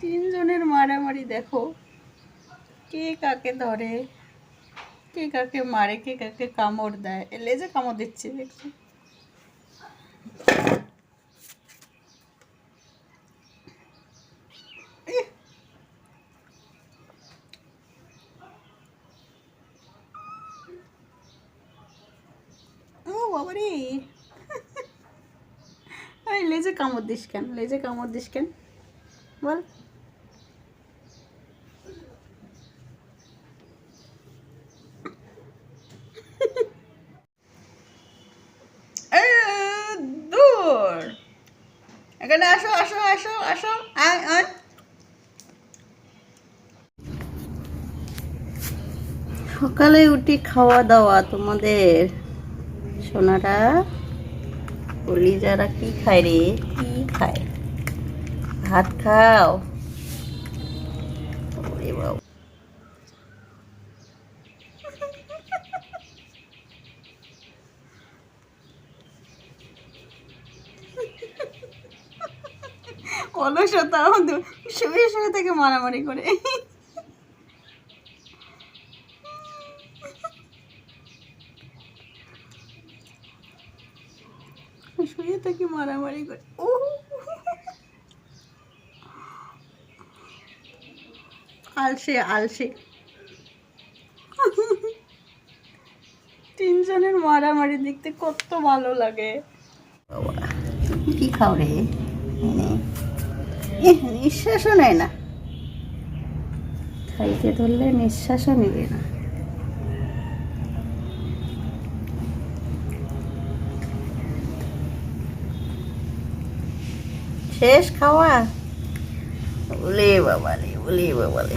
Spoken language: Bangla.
তিনজনের মারামারি দেখো। কে কাকে ধরে, কে কাকে মারে, কে কাকে কামড় দেয়। লেজে কামড় দিচ্ছে, দেখছ। লেজে কামড় দিস কেন? লেজে কামড় দিস কেন? বল। এখানে আসো আসো আসো আসো। আয় সকালে উঠি খাওয়া দাওয়া তোমাদের। সোনারা যারা কি খায় রে? কি খায়? ভাত খাও। শুয়ে শুয়ে থেকে মারামারি করে। শুয়ে থেকে মারামারি করে। আলসে আলসে। তিনজনের মারামারি দেখতে কত ভালো লাগে। কি খাও রে? নিঃশ্বাসও নেয় না। খাইতে ধরলে নিঃশ্বাসও নেবে না। শেষ খাওয়া? বলে বাবালে বলে বাবালে